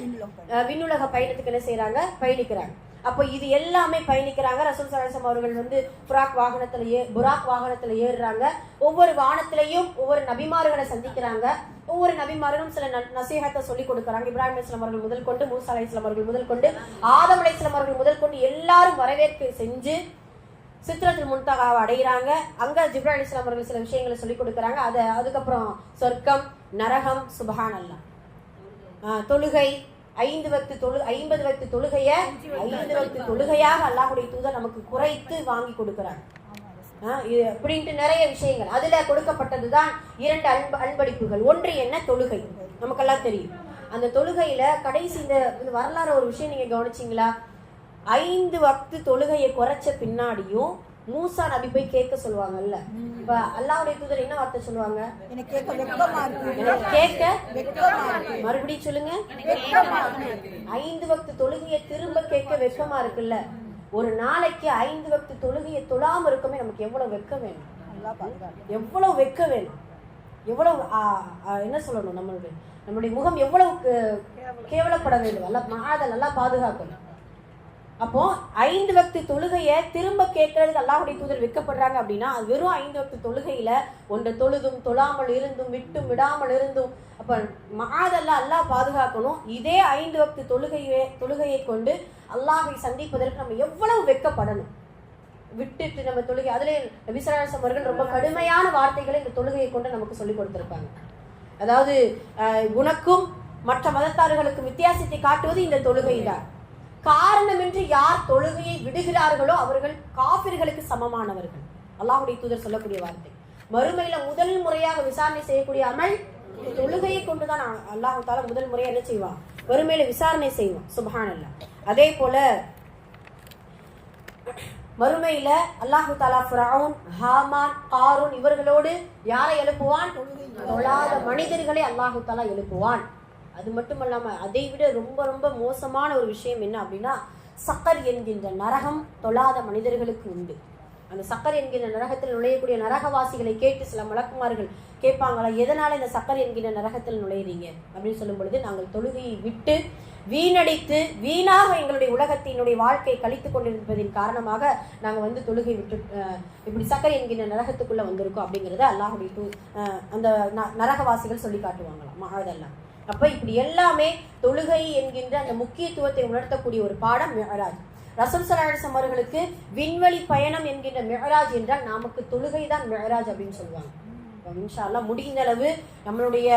விண்ணுலக பயணத்துக்கு என்ன செய்யறாங்க பயணிக்கிறாங்க. அப்போ இது எல்லாமே பயணிக்கிறாங்க. ரசூல் சலாசம் அவர்கள் வந்து புராக் வாகனத்துல ஏ புராக் வாகனத்துல ஏறுறாங்க. ஒவ்வொரு வானத்திலையும் ஒவ்வொரு நபிமார்களை சந்திக்கிறாங்க. ஒவ்வொரு நபிமார்களும் சில நசீகத்தை சொல்லி கொடுக்குறாங்க. இப்ராஹிம் இஸ்லாம் அவர்கள் முதல் கொண்டு மூசா அலைஹிஸ்ஸலாம் அவர்கள் முதல் கொண்டு ஆதம் அலைஹிஸ்ஸலாம் அவர்கள் முதல் கொண்டு எல்லாரும் வரவேற்பு செஞ்சு சித்திரத்தில் முன்தகாவை அடைகிறாங்க அங்க ஜிப்ரா அலிஸ்லாம் அவர்கள் சில விஷயங்களை சொல்லி கொடுக்குறாங்க. அதை அதுக்கப்புறம் சொர்க்கம் நரகம் சுபஹான் அல்லாஹ் தொழுகை ஐந்து வத்து தொழு ஐம்பது வத்து தொழுகைய ஐந்து வத்து தொழுகையாக அல்லாஹுடைய தூதர் நமக்கு குறைத்து வாங்கி கொடுக்குறாங்க இது அப்படின்ட்டு நிறைய விஷயங்கள். அதுல கொடுக்கப்பட்டதுதான் இரண்டு அன்பு அன்பளிப்புகள். ஒன்று என்ன? தொழுகை. நமக்கெல்லாம் தெரியும். அந்த தொழுகையில கடைசி இந்த இந்த வரலாறு ஒரு விஷயம் நீங்க கவனிச்சீங்களா? ஐந்து வக்து தொழுகையை குறைச்ச பின்னாடியும் மூசா நபி போய் கேட்க சொல்லுவாங்கல்ல. இப்ப அல்லாஹ்வுடைய தூதர் என்ன வார்த்தை சொல்லுவாங்க? எனக்கு கேட்க வெட்கமா இருக்கு. கேட்க மறுபடியும் சொல்லுங்க. ஐந்து வக்து தொழுகையை திரும்ப கேட்க வெட்கமா இருக்குல்ல. ஒரு நாளைக்கு ஐந்து வக்து தொழுகையை தொழாம இருக்கமே நமக்கு எவ்வளவு வெட்கம் வேணும்? நல்லா எவ்வளவு வெட்க வேணும்? எவ்வளவு என்ன சொல்லணும் நம்மளுடைய நம்முடைய முகம் எவ்வளவு கேவலப்பட வேண்டும்? அல்ல மகாத நல்லா பாதுகாக்கணும். அப்போ ஐந்து வக்து தொழுகையை திரும்ப கேட்கறதுக்கு அல்லாஹுடைய தூதர் வெட்கப்படுறாங்க அப்படின்னா அது வெறும் ஐந்து வக்து தொழுகையில ஒன்று தொழுதும் தொழாமல் இருந்தும் விட்டும் விடாமல் இருந்தும் அப்ப மாதெல்லாம் அல்லாஹ் பாதுகாக்கணும். இதே ஐந்து வக்து தொழுகையை தொழுகையை கொண்டு அல்லாஹை சந்திப்பதற்கு நம்ம எவ்வளவு வெட்கப்படணும். விட்டுட்டு நம்ம தொழுகை அதுல நபிசராசம் அவர்கள் ரொம்ப கடுமையான வார்த்தைகளை இந்த தொழுகையை கொண்டு நமக்கு சொல்லி கொடுத்திருப்பாங்க. அதாவது உனக்கும் மற்ற மதத்தார்களுக்கும் வித்தியாசத்தை காட்டுவது இந்த தொழுகை தான் காரணமின்றி யார் தொழுகையை விடுகிறார்களோ அவர்கள் காபிர்களுக்கு சமமானவர்கள். அல்லாஹுடைய தூதர் சொல்லக்கூடிய வார்த்தை. மறுமையில முதல் முறையாக விசாரணை செய்யக்கூடிய அமல் தொழுகையை கொண்டுதான் அல்லாஹு தாலா முதல் முறையா என்ன செய்வான்? மறுமையில விசாரணை செய்வான். அல்லா அதே போல மறுமையில அல்லாஹு தாலா ஃபிரவுன் ஹாமான் காரூன் இவர்களோடு யாரை எழுப்புவான்? தொழாத மனிதர்களை அல்லாஹு தாலா எழுப்புவான். அது மட்டும் இல்லாமல் அதை விட ரொம்ப ரொம்ப மோசமான ஒரு விஷயம் என்ன அப்படின்னா சக்கர் என்கின்ற நரகம் தொழாத மனிதர்களுக்கு உண்டு. அந்த சக்கர் என்கின்ற நரகத்தில் நுழையக்கூடிய நரகவாசிகளை கேட்டு சில மலக்குமார்கள் கேட்பாங்களா எதனால இந்த சக்கர் என்கின்ற நரகத்தில் நுழையிறீங்க? அப்படின்னு சொல்லும் பொழுது நாங்கள் தொழுகையை விட்டு வீணடித்து வீணாக எங்களுடைய உலகத்தினுடைய வாழ்க்கை கழித்து கொண்டிருப்பதின் காரணமாக நாங்கள் வந்து தொழுகை விட்டு இப்படி சக்கரை என்கின்ற நரகத்துக்குள்ள வந்திருக்கோம் அப்படிங்கிறத அல்லாஹுடைய அந்த ந- நரகவாசிகள் சொல்லி காட்டுவாங்களாம் அதெல்லாம். அப்போ இப்படி எல்லாமே தொழுகை என்கின்ற அந்த முக்கியத்துவத்தை உணர்த்தக்கூடிய ஒரு பாடம் மெஹராஜ். ரசூல் சலாஹம் அவர்களுக்கு விண்வெளி பயணம் என்கின்ற மெஹராஜ் என்றால் நமக்கு தொழுகை தான் மெஹராஜ் அப்படின்னு சொல்லுவாங்க. அப்ப முடிந்த அளவு நம்மளுடைய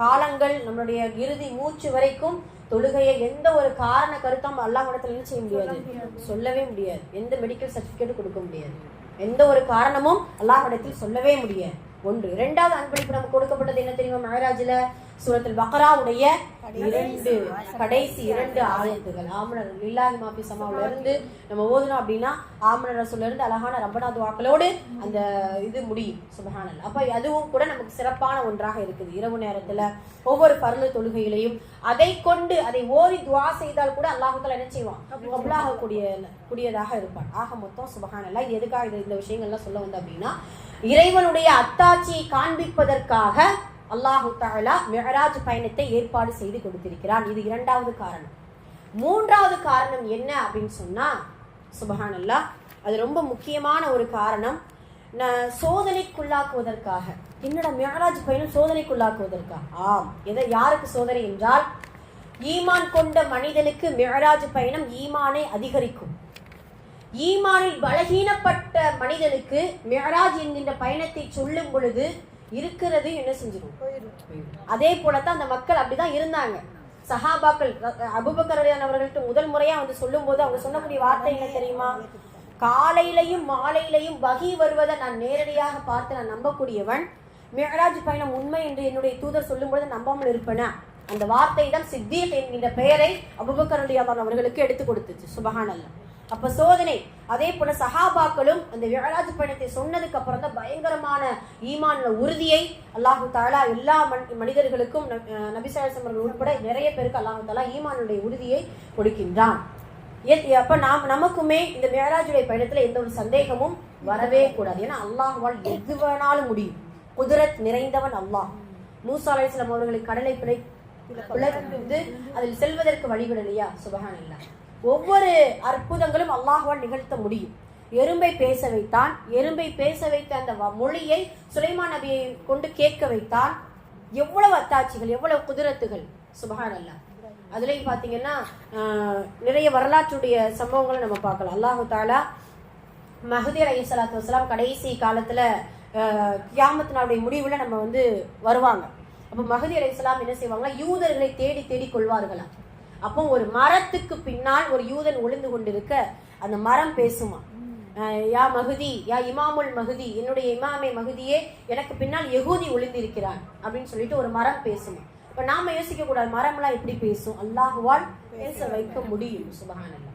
காலங்கள் நம்மளுடைய இறுதி மூச்சு வரைக்கும் தொழுகையை எந்த ஒரு காரண கருத்தும் அல்லாஹ்விடத்துல என்ன செய்ய முடியாது? சொல்லவே முடியாது. எந்த மெடிக்கல் சர்டிஃபிகேட்டும் கொடுக்க முடியாது. எந்த ஒரு காரணமும் அல்லாஹ்விடத்தில் சொல்லவே முடியாது. ஒன்று. இரண்டாவது அன்பளிப்பு நமக்கு கொடுக்கப்பட்டது என்ன தெரியுமா? மகராஜில சூரத்தில் பக்ராவுடைய இரண்டு கடைசி இரண்டு ஆயத்துகள். ஆமனர் லில்லாஹி மாஃபி சமாவுல இருந்து நம்ம ஓதுனோம் அப்படின்னா ஆமனர் ரசூல இருந்து அழகான ரப்பநாத் வாக்களோடு அந்த இது முடியும். சுபஹானல் அப்ப அதுவும் கூட நமக்கு சிறப்பான ஒன்றாக இருக்குது. இரவு நேரத்துல ஒவ்வொரு பருள தொழுகையிலையும் அதை கொண்டு அதை ஓதி துவா செய்தால் கூட அல்லாஹுக்கள் என்ன செய்வான்? கபுலாக கூடிய கூடியதாக இருப்பான். ஆக மொத்தம் சுபஹானல்லா. இது எதுக்காக இந்த விஷயங்கள்லாம் சொல்ல வந்தோம் அப்படின்னா இறைவனுடைய அத்தாட்சியை காண்பிப்பதற்காக அல்லாஹு தாலா மெஹராஜ் பயணத்தை ஏற்பாடு செய்து கொடுத்திருக்கிறான். இது இரண்டாவது காரணம். மூன்றாவது காரணம் என்ன அப்படின்னு சொன்னா சுபஹானல்லா அது ரொம்ப முக்கியமான ஒரு காரணம். ந- சோதனைக்குள்ளாக்குவதற்காக. என்னோட மெஹராஜ் பயணம் சோதனைக்குள்ளாக்குவதற்காக ஆம். எதை யாருக்கு சோதனை என்றால் ஈமான் கொண்ட மனிதனுக்கு மெஹராஜ் பயணம் ஈமானை அதிகரிக்கும். ஈமானில் பலகீனப்பட்ட மனிதனுக்கு மெஹராஜ் என்கின்ற பயணத்தை சொல்லும் பொழுது இருக்கிறது என்ன செஞ்சிடும் அதே போலத்தான் அந்த மக்கள் அப்படிதான் இருந்தாங்க. சஹாபாக்கள் அபுபக்கரடியான் அவர்கள்ட்ட முதல் முறையா வந்து சொல்லும்போது அவங்க சொன்னக்கூடிய வார்த்தை என்ன தெரியுமா? காலையிலையும் மாலையிலையும் வகி வருவதை நான் நேரடியாக பார்த்து நான் நம்பக்கூடியவன். மிகராஜ் பயணம் உண்மை என்று என்னுடைய தூதர் சொல்லும்பொழுது நம்பாமல் இருப்பேனா? அந்த வார்த்தை தான் சித்தீக் என்கின்ற பெயரை அபுபக்கரடியான் அவர்களுக்கு எடுத்து கொடுத்துச்சு. சுபஹானல்ல. அப்ப சோதனை. அதே போல சஹாபாக்களும் அந்த விழராஜ் பயணத்தை சொன்னதுக்கு அப்புறம் தான் பயங்கரமான ஈமான்ல உறுதியை அல்லாஹு தாலா எல்லா மனிதர்களுக்கும் நபிசாசம் அவர்கள் உட்பட நிறைய பேருக்கு அல்லாஹு தாலா ஈமானுடைய உறுதியை கொடுக்கின்றான். அப்ப நாம் நமக்குமே இந்த மேராஜுடைய பயணத்துல எந்த ஒரு சந்தேகமும் வரவே கூடாது. ஏன்னா அல்லாஹால் எது வேணாலும் முடியும். குதிரத் நிறைந்தவன் அல்லாஹ். மூசா அலைஹிஸ்ஸலாம் அவர்களை கடலை பிழை பிளந்து அதில் செல்வதற்கு வழிவிடலையா? சுபஹான் ஒவ்வொரு அற்புதங்களும் அல்லாஹால் நிகழ்த்த முடியும். எறும்பை பேச வைத்தான் எறும்பை பேச வைத்த அந்த வ- மொழியை சுலைமான் நபியை கொண்டு கேட்க வைத்தான். எவ்வளவு அத்தாட்சிகள் எவ்வளவு குதிரத்துகள். சுபஹான் அல்லா அதுலேயும் பார்த்தீங்கன்னா நிறைய வரலாற்றுடைய சம்பவங்களை நம்ம பார்க்கலாம். அல்லாஹு தாலா மஹதி அலி சலாத்து வசலாம் கடைசி காலத்தில் ஆஹ், கியாமத் நாளுடைய நம்ம வந்து வருவாங்க. அப்போ மஹதி அலி என்ன செய்வாங்கன்னா யூதர்களை தேடி தேடி கொள்வார்களாம். அப்போ ஒரு மரத்துக்கு பின்னால் ஒரு யூதன் ஒளிந்து கொண்டிருக்க அந்த மரம் பேசுமா? யா மகுதி யா இமாமுல் மகுதி என்னுடைய இமாமே மகுதியே எனக்கு பின்னால் யகுதி ஒளிந்திருக்கிறான் அப்படின்னு சொல்லிட்டு ஒரு மரம் பேசுமா? இப்ப நாம யோசிக்க கூடாது மரம்லாம் எப்படி பேசும்? அல்லாஹுவால் பேச வைக்க முடியும் சுபஹானல்லாஹ்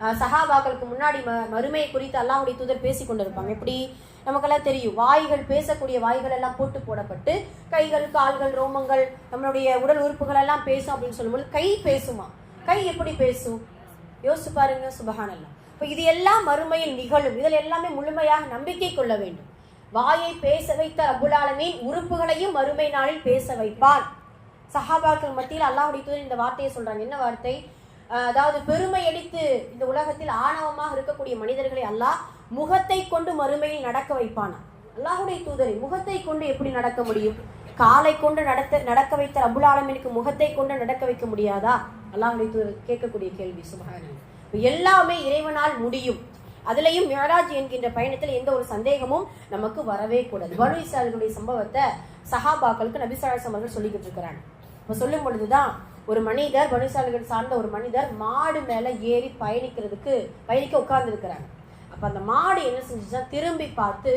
சஹாபாக்களுக்கு முன்னாடி ம- மறுமையை குறித்து அல்லாஹுடைய தூதர் பேசி கொண்டிருப்பாங்க. எப்படி? நமக்கெல்லாம் தெரியும். வாய்கள் பேசக்கூடிய வாய்கள் எல்லாம் போட்டு போடப்பட்டு கைகள் கால்கள் ரோமங்கள் நம்மளுடைய உடல் உறுப்புகள் எல்லாம் பேசும் அப்படின்னு சொல்லும்போது கை பேசுமா? கை எப்படி பேசும்? யோசிச்சு பாருங்க சுபஹானல்லாஹ். இப்போ இது எல்லாம் மறுமையில் நிகழும். இதில் எல்லாமே முழுமையாக நம்பிக்கை கொள்ள வேண்டும். வாயை பேச வைத்த ரப்புல் உறுப்புகளையும் மறுமை நாளில் பேச வைப்பார். சஹாபாக்கள் மத்தியில் அல்லாஹுடைய தூதர் இந்த வார்த்தையை சொல்றாங்க. என்ன வார்த்தை? அதாவது பெருமை அடித்து இந்த உலகத்தில் ஆணவமாக இருக்கக்கூடிய மனிதர்களை அல்லாஹ் முகத்தை கொண்டு மறுமையில் நடக்க வைப்பானா? அல்லாஹுடைய தூதரை முகத்தை கொண்டு எப்படி நடக்க முடியும்? காலை கொண்டு நடத்த நடக்க வைத்த அபுல் ஆலமீனுக்கு முகத்தை கொண்டு நடக்க வைக்க முடியாதா? அல்லாஹுடைய தூதர் கேட்கக்கூடிய கேள்வி சுபஹானல்லாஹ் எல்லாமே இறைவனால் முடியும். அதுலயும் மியராஜ் என்கின்ற பயணத்தில் எந்த ஒரு சந்தேகமும் நமக்கு வரவே கூடாது. பனு இஸ்ராயலுடைய சம்பவத்தை சஹாபாக்களுக்கு நபிசாசம் அவர்கள் சொல்லிக்கிட்டு இருக்கிறாங்க. இப்ப சொல்லும் பொழுதுதான் ஒரு மனிதர் பனுசாலிகள் சார்ந்த ஒரு மனிதர் மாடு மேலே ஏறி பயணிக்கிறதுக்கு பயணிக்க உட்கார்ந்துருக்கிறாங்க. அப்போ அந்த மாடு என்ன செஞ்சுச்சுன்னா திரும்பி பார்த்து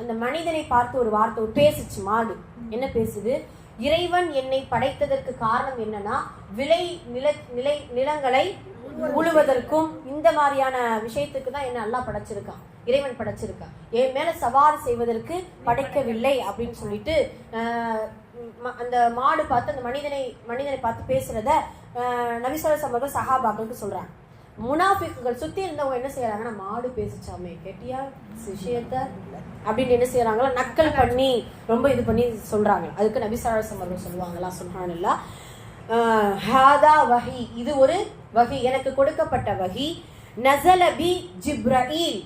அந்த மனிதனை பார்த்து ஒரு வார்த்தை பேசிச்சு பேசுச்சு மாடு. என்ன பேசுது? இறைவன் என்னை படைத்ததற்கு காரணம் என்னன்னா விலை நில நிலை நிலங்களை உழுவதற்கும் இந்த மாதிரியான விஷயத்துக்கு தான் என்ன நல்லா படைச்சிருக்கான். இறைவன் படைச்சிருக்கான். என் மேல சவாரி செய்வதற்கு படைக்கவில்லை அப்படின்னு சொல்லிட்டு அந்த மாடு பார்த்து அந்த மனிதனை மனிதனை பார்த்து பேசுறத நபிசோல சம்பவம் சஹாபாக்களுக்கு சொல்றாங்க. முனாஃபிக்குகள் சுத்தி இருந்தவங்க என்ன செய்யறாங்கன்னா மாடு பேசிச்சாமே கெட்டியா? விஷயத்த? அப்படின்னு என்ன செய்யறாங்களா? நக்கல் பண்ணி ரொம்ப இது பண்ணி சொல்றாங்க. அதுக்கு நபிசாரசம் அவர்கள் சொல்லுவாங்களா? சுல்ஹானல்லா ஹாதா வகி இது ஒரு வகி. எனக்கு கொடுக்கப்பட்ட வகி. நசலபி ஜிப்ரஹீம்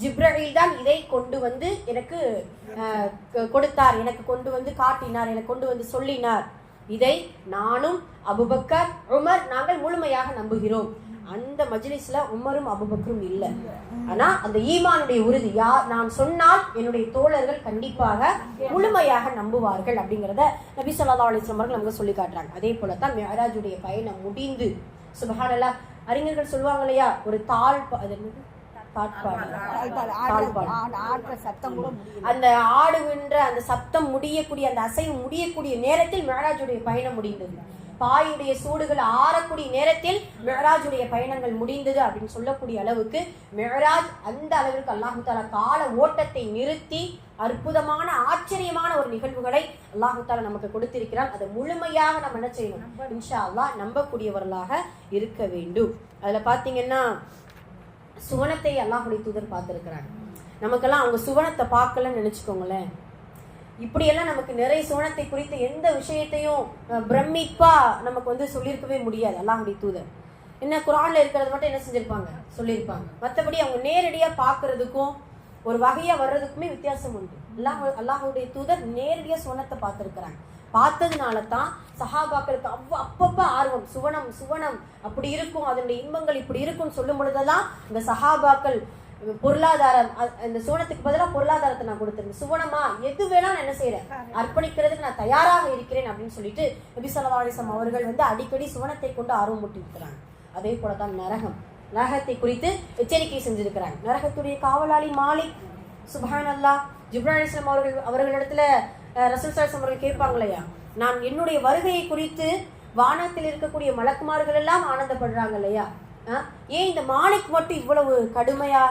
ஜிப்ரஈல் தான் இதை கொண்டு வந்து எனக்கு கொ- கொடுத்தார். எனக்கு கொண்டு வந்து காட்டினார். எனக்கு கொண்டு வந்து சொல்லினார். இதை நானும் அபுபக்கர் உமர் நாங்கள் முழுமையாக நம்புகிறோம். அந்த மஜ்லிஸ்ல உமரும் அபுபக்கரும் இல்லை. ஆனா அந்த ஈமானுடைய உறுதி யார் நான் சொன்னால் என்னுடைய தோழர்கள் கண்டிப்பாக முழுமையாக நம்புவார்கள் அப்படிங்கறத நபி சொல்லா அலைஹி அவர்கள் நமக்கு சொல்லி காட்டுறாங்க. அதே போல தான் பயணம் முடிந்து சுபஹானல்லா அறிஞர்கள் சொல்லுவாங்க இல்லையா? ஒரு தாழ் அது என்னது? அந்த ஆடுகின்ற அந்த சப்தம் முடியக்கூடிய அந்த அசைவு முடியக்கூடிய நேரத்தில் மெஹராஜுடைய பயணம் முடிந்தது. பாயுடைய சூடுகள் ஆறக்கூடிய நேரத்தில் மெஹராஜுடைய பயணங்கள் முடிந்தது அப்படின்னு சொல்லக்கூடிய அளவுக்கு மெஹராஜ் அந்த அளவிற்கு அல்லாஹு தாலா கால ஓட்டத்தை நிறுத்தி அற்புதமான ஆச்சரியமான ஒரு நிகழ்வுகளை அல்லாஹு தாலா நமக்கு கொடுத்திருக்கிறான். அதை முழுமையாக நம்ம என்ன செய்யணும்? இன்ஷா அல்லாஹ் நம்பக்கூடியவர்களாக இருக்க வேண்டும். அதுல பாத்தீங்கன்னா சுவனத்தை அல்லாஹுடைய தூதர் பார்த்துருக்கிறாங்க நமக்கெல்லாம் அவங்க சுவனத்தை பார்க்கலன்னு நினச்சிக்கோங்களேன். இப்படியெல்லாம் நமக்கு நிறைய சுவனத்தை குறித்து எந்த விஷயத்தையும் பிரமிப்பா நமக்கு வந்து சொல்லியிருக்கவே முடியாது அல்லாஹுடைய தூதர். என்ன குரான்ல இருக்கிறது மட்டும் என்ன செஞ்சிருப்பாங்க? சொல்லியிருப்பாங்க மற்றபடி அவங்க நேரடியாக பார்க்கறதுக்கும் ஒரு வகையா வர்றதுக்குமே வித்தியாசம் உண்டு. அல்லாஹ் அல்லாஹுடைய தூதர் நேரடியாக சுவனத்தை பார்த்துருக்குறாங்க. பார்த்ததுனால தான் சஹாபாக்களுக்கு அவ்வ அப்பப்ப ஆர்வம் சுவனம் சுவனம் அப்படி இருக்கும் அதனுடைய இன்பங்கள் இப்படி இருக்கும்னு சொல்லும் பொழுதெல்லாம் இந்த சஹாபாக்கள் பொருளாதாரம் இந்த சுவனத்துக்கு பதிலாக பொருளாதாரத்தை நான் கொடுத்துருக்கேன் சுவனமா எது வேணா நான் என்ன செய்யறேன் அர்ப்பணிக்கிறதுக்கு நான் தயாராக இருக்கிறேன் அப்படின்னு சொல்லிட்டு நபி ஸல்லல்லாஹு அவர்கள் வந்து அடிக்கடி சுவனத்தை கொண்டு ஆர்வம் இருக்கிறாங்க அதே போல தான் நரகம். நரகத்தை குறித்து எச்சரிக்கை செஞ்சிருக்கிறாங்க. நரகத்துடைய காவலாளி மாலிக் சுபான் அல்லாஹ் ஜிப்ரான் அவர்கள் அவர்களிடத்துல ரசூல் சாஸ் அவர்கள் கேட்பாங்க இல்லையா நான் என்னுடைய வருகையை குறித்து வானத்தில் இருக்கக்கூடிய மலக்குமார்கள் எல்லாம் ஆனந்தப்படுறாங்க இல்லையா ஏன் இந்த மாலிக் மட்டும் இவ்வளவு கடுமையா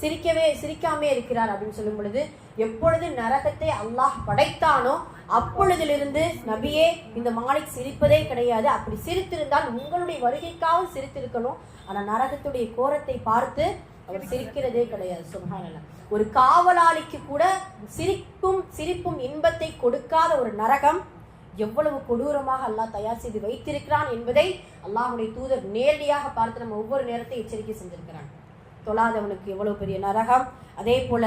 சிரிக்கவே சிரிக்காமே இருக்கிறார் அப்படின்னு சொல்லும் பொழுது எப்பொழுது நரகத்தை அல்லாஹ் படைத்தானோ அப்பொழுதிலிருந்து நபியே இந்த மாலிக் சிரிப்பதே கிடையாது. அப்படி சிரித்திருந்தால் உங்களுடைய வருகைக்காக சிரித்திருக்கணும். ஆனால் நரகத்துடைய கோரத்தை பார்த்து அவர் சிரிக்கிறதே கிடையாது சுபஹானல்லாஹ் ஒரு காவலாளிக்கு கூட சிரிப்பும் சிரிப்பும் இன்பத்தை கொடுக்காத ஒரு நரகம் எவ்வளவு கொடூரமாக அல்லாஹ் தயார் செய்து வைத்திருக்கிறான் என்பதை அல்லாஹுடைய தூதர் நேரடியாக பார்த்து நம்ம ஒவ்வொரு நேரத்தை எச்சரிக்கை செஞ்சிருக்கிறாங்க தொழாதவனுக்கு எவ்வளவு பெரிய நரகம். அதே போல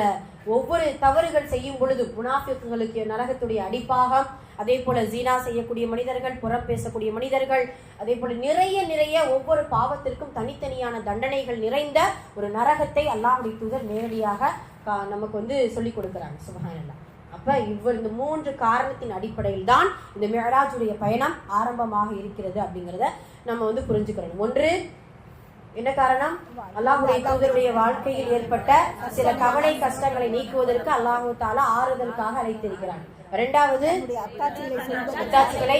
ஒவ்வொரு தவறுகள் செய்யும் பொழுது முனாஃபிக்குகளுக்கு நரகத்துடைய அடிப்பாகம். அதே போல ஜீனா செய்யக்கூடிய மனிதர்கள் புறம் பேசக்கூடிய மனிதர்கள் அதே போல நிறைய நிறைய ஒவ்வொரு பாவத்திற்கும் தனித்தனியான தண்டனைகள் நிறைந்த ஒரு நரகத்தை அல்லாஹுடைய தூதர் நேரடியாக கா- நமக்கு வந்து சொல்லி கொடுக்குறாங்க. சுபஹானல்லாஹ் அப்ப இவர் இந்த மூன்று காரணத்தின் அடிப்படையில் தான் இந்த மியராஜுடைய பயணம் ஆரம்பமாக இருக்கிறது அப்படிங்கிறத நம்ம வந்து புரிஞ்சுக்கிறோம் ஒன்று என்ன காரணம்? அல்லாஹுடைய தூதருடைய வாழ்க்கையில் ஏற்பட்ட சில கவலை கஷ்டங்களை நீக்குவதற்கு அல்லாஹு தாலா ஆறுதலுக்காக அழைத்திருக்கிறான். இரண்டாவது அத்தாட்சிகளை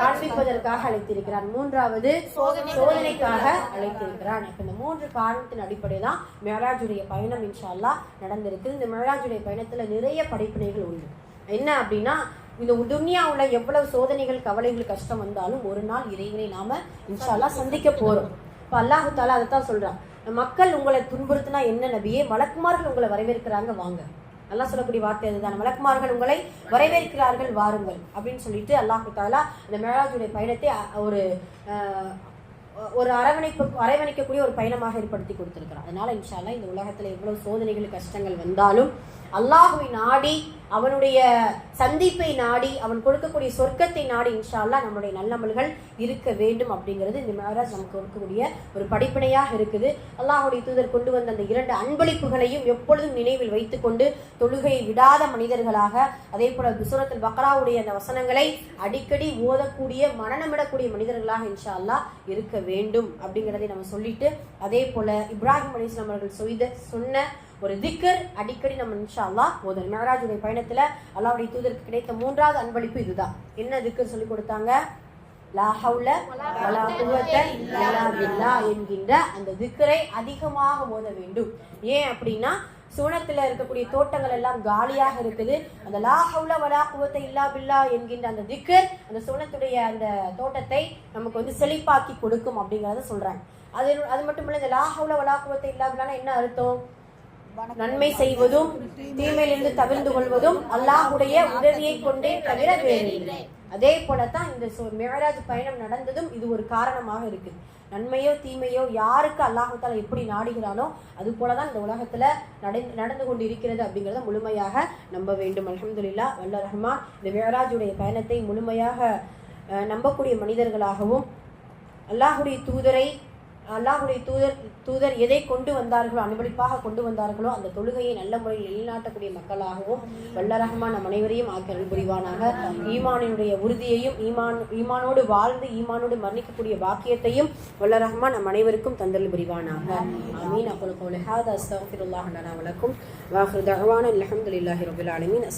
காண்பிப்பதற்காக அழைத்திருக்கிறான் மூன்றாவது சோதனைக்காக அழைத்திருக்கிறான் இப்ப இந்த மூன்று காரணத்தின் அடிப்படையில் தான் மெஹராஜுடைய பயணம் இன்ஷா அல்லாஹ் நடந்திருக்கு. இந்த மெஹராஜுடைய பயணத்துல நிறைய படிப்பினைகள் உண்டு. என்ன அப்படின்னா இந்த துன்யாவுல எவ்வளவு சோதனைகள் கவலைகள் கஷ்டம் வந்தாலும் ஒரு நாள் இறைவனை நாம இன்ஷா அல்லாஹ் சந்திக்க போறோம். இப்ப அல்லாஹு தாலா அதைத்தான் சொல்றான். மக்கள் உங்களை துன்புறுத்தினா என்ன நபியே? மலக்குமார்கள் உங்களை வரவேற்கிறாங்க வாங்க. அல்லாஹ் சொல்லக்கூடிய வார்த்தை அதுதான். மலக்குமார்கள் உங்களை வரவேற்கிறார்கள் வாருங்கள் அப்படின்னு சொல்லிட்டு அல்லாஹு தாலா இந்த மேலாஜுடைய பயணத்தை ஒரு ஒரு அரவணைப்பு அரவணைக்கக்கூடிய ஒரு பயணமாக ஏற்படுத்தி கொடுத்துருக்கிறார். அதனால இன்ஷால்லா இந்த உலகத்தில் எவ்வளவு சோதனைகள் கஷ்டங்கள் வந்தாலும் அல்லாஹுவை நாடி அவனுடைய சந்திப்பை நாடி அவன் கொடுக்கக்கூடிய சொர்க்கத்தை நாடி இன்ஷால்லா நம்மளுடைய நம்முடைய நல்லமல்கள் இருக்க வேண்டும் அப்படிங்கிறது இந்த மேராஜ் நமக்கு கொடுக்கக்கூடிய ஒரு படிப்பினையாக இருக்குது. அல்லாஹுடைய தூதர் கொண்டு வந்த அந்த இரண்டு அன்பளிப்புகளையும் எப்பொழுதும் நினைவில் வைத்துக்கொண்டு தொழுகையை விடாத மனிதர்களாக அதே போல சூரத்துல் பக்ராவுடைய அந்த வசனங்களை அடிக்கடி ஓதக்கூடிய மனநமிடக்கூடிய மனிதர்களாக இன்ஷா இருக்க வேண்டும் அப்படிங்கிறதை நம்ம சொல்லிட்டு அதே போல இப்ராஹிம் அலிஸ்லாம் அவர்கள் செய்த சொன்ன ஒரு திக்கர். அடிக்கடி நம்ம இன்ஷா அல்லாஹ் ஓதல் மெஹராஜுடைய பயணத்துல அல்லாவுடைய தூதருக்கு கிடைத்த மூன்றாவது அன்பளிப்பு இதுதான். என்ன திக்கர் சொல்லி கொடுத்தாங்க? என்கின்ற அந்த திக்கரை அதிகமாக ஓத வேண்டும். ஏன் அப்படின்னா சூனத்துல இருக்கக்கூடிய தோட்டங்கள் எல்லாம் காலியாக இருக்குது. அந்த லா ஹவுல வலா இல்லா பில்லா என்கின்ற அந்த திக்கர் அந்த சூனத்துடைய அந்த தோட்டத்தை நமக்கு வந்து செழிப்பாக்கி கொடுக்கும் அப்படிங்கறத சொல்றாங்க. அது அது மட்டும் இல்ல இந்த லா ஹவுல வலா இல்லா பில்லான்னா என்ன அர்த்தம்? நன்மை செய்வதும் தீமையிலிருந்து தவிர்ந்து கொள்வதும் அல்லாஹுடைய உதவியை கொண்டே தவிர வேறு அதே போலத்தான் இந்த சு- பயணம் நடந்ததும் இது ஒரு காரணமாக இருக்குது. நன்மையோ தீமையோ யாருக்கு அல்லாஹத்தால் எப்படி நாடுகிறானோ அது போலதான் இந்த உலகத்துல நடந்து நடந்து கொண்டு இருக்கிறது அப்படிங்கிறத முழுமையாக நம்ப வேண்டும். அலமதுல்லா வல்ல ரஹ்மான். இந்த மிஅராஜுடைய பயணத்தை முழுமையாக நம்பக்கூடிய மனிதர்களாகவும் அல்லாஹுடைய தூதரை அல்லாஹுடைய தூதர் தூதர் எதை கொண்டு வந்தார்களோ அன்பளிப்பாக கொண்டு வந்தார்களோ அந்த தொழுகையை நல்ல முறையில் நிலைநாட்டக்கூடிய மக்களாகவும் வல்ல ரஹ்மான் நம் அனைவரையும் ஆக்கல் புரிவானாக. ஈமானினுடைய உறுதியையும் ஈமான் ஈமானோடு வாழ்ந்து ஈமானோடு மரணிக்கக்கூடிய பாக்கியத்தையும் வல்ல ரஹ்மான் நம் அனைவருக்கும் தந்தல் புரிவானாக. அமீன் அக்குல் கௌலி ஹாதா அஸ்தக்ஃபிருல்லாஹ் லனா வலக்கும். வாஹிர் தஅவானா அல்ஹம்துலில்லாஹி ரப்பில் ஆலமீன்.